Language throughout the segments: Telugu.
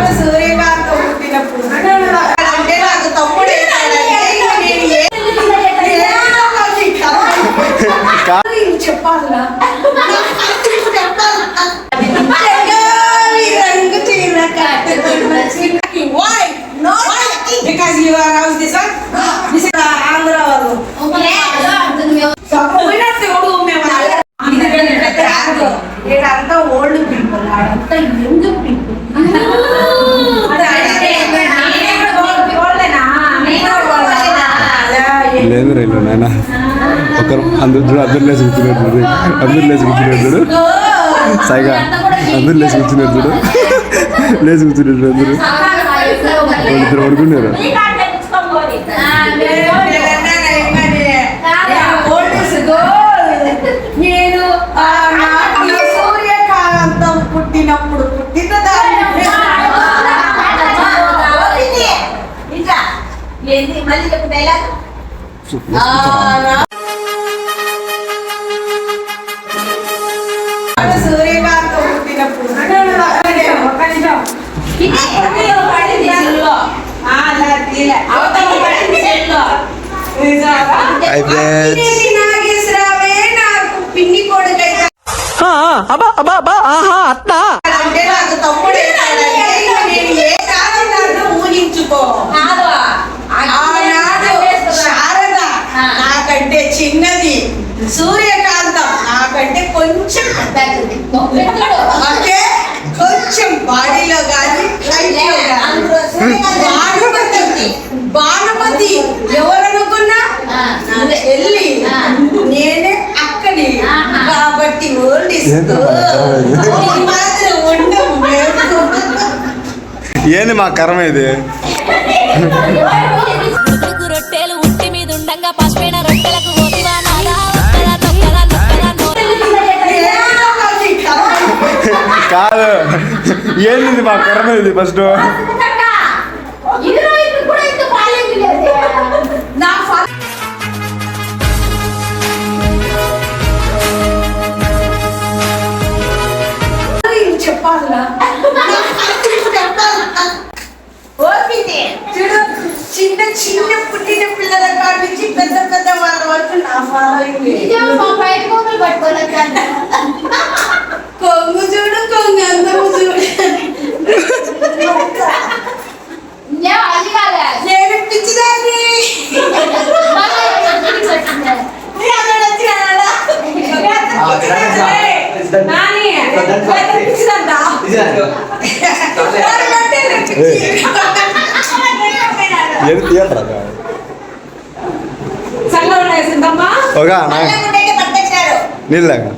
Gracias. సైగా అందరూ లేచి కూర్చున్నారు చూడు. లేచి కూర్చున్నారు అందరూ. ఇద్దరు పడుకున్నారు. పుట్టినప్పుడు పుట్టిన దాన్ని సూర్యకాంతం పుట్టిన నాగేశ్వరావే నాకు పిండి అబ్బా అబ్బా అబ్బా ఆహా అత్తా. బాడీలో కానీ భానుమతి భానుమతి ఎవరనుకున్నా వెళ్ళి నేనే అక్కడి కాబట్టి ఓల్డ్ మాత్రం ఉండము ఏంది మా కర్మ ఇది? Libas do. ఒక నీళ్ళగా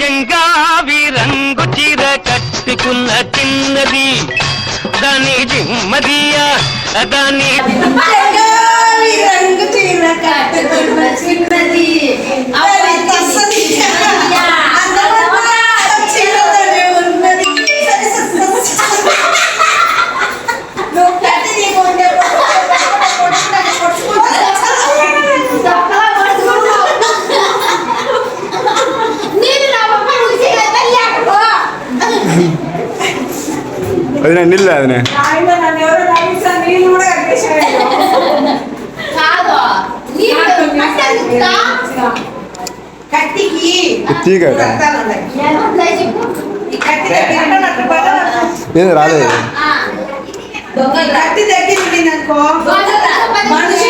చెంగావి రంగు చీర కట్టుకున్న తిన్నది దాని జిమ్మదియా దాని రంగు చీర కట్టుకున్న చిన్నది. അതിനെ നില്ല അതിനെ കത്തി കേട്ടോ రాలేదు కత్తి దగ్గర మనిషి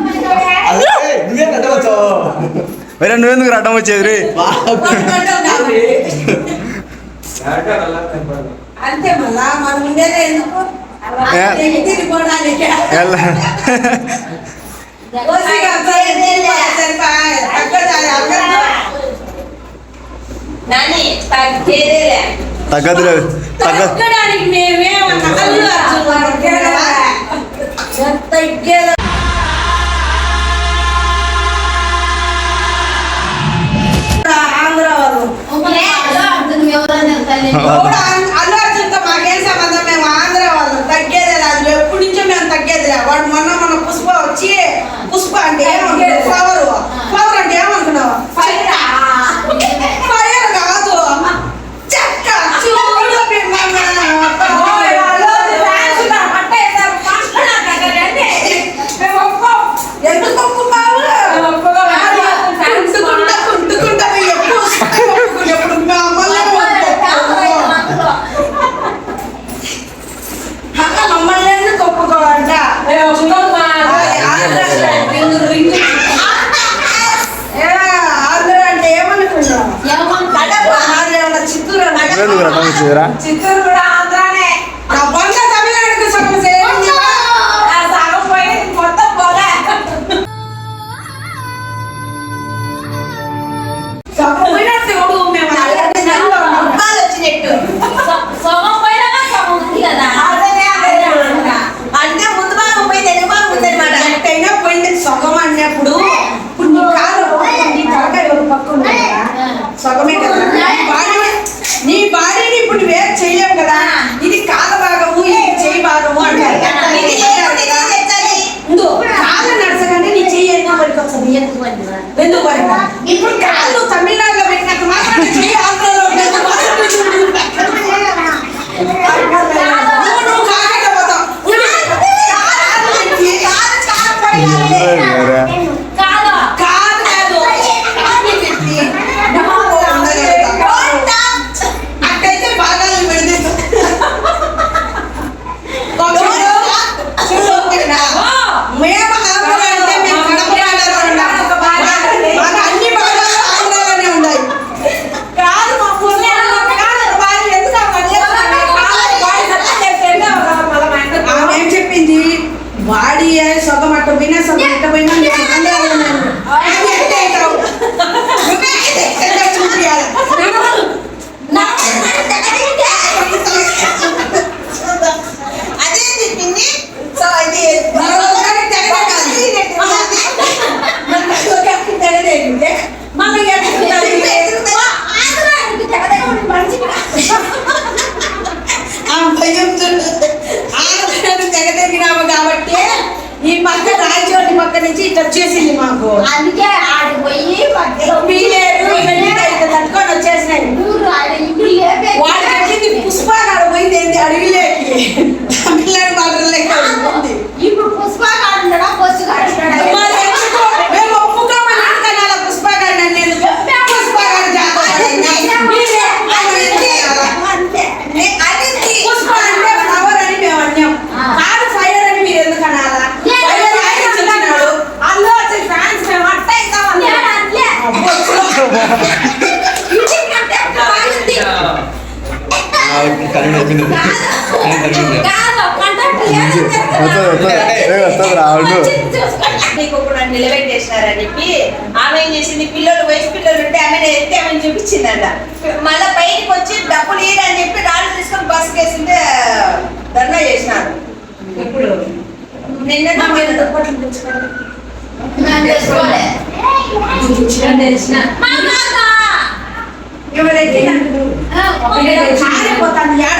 రెండు ఎందుకు అడ్డం వచ్చేది తగ్గదు లేదు తగ్గదు అల్లు అర్జున్తో మాకేం సంబంధం? మేము ఆంధ్ర వాళ్ళు. తగ్గేదే రాజు ఎప్పటి నుంచో మేము తగ్గేదే వాడు మొన్న మన పుష్ప వచ్చి పుష్ప అంటే 啊！Bendu Guarimán. Bendu అక్కడి నుంచి ఇట్లా వచ్చేసింది మాకు. అందుకే ఆడి పోయి పీలేరు ఇవన్నీ తట్టుకొని వచ్చేసినాయి. వాడు కట్టింది పుష్పాలు ఆడ పోయింది ఏంటి అడవిలోకి. తమిళనాడు నిలబెట్టేసినారని చెప్పి ఆమె ఏం చేసింది? పిల్లలు వయసు పిల్లలు ఉంటే ఆమె ఎత్తే ఆమె చూపించిందంట. మళ్ళీ బయటకు వచ్చి డబ్బులు అని చెప్పి రాళ్ళు తీసుకొని బస్సు కేసింటే ధర్నా చేసినారు. ఇప్పుడు నిన్న నా మీద దుప్పట్లు తెచ్చుకోవాలి ఎవరైతే ఆడిపోతాను ఆడ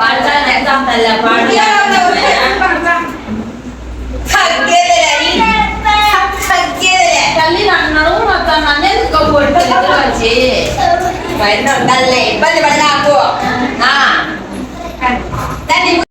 பாட்டான் எக்ஸாம் தள்ள பாட்டான் சக்கேதலரி சக்கேதல தள்ளி நான் நடுவு மாத்தான்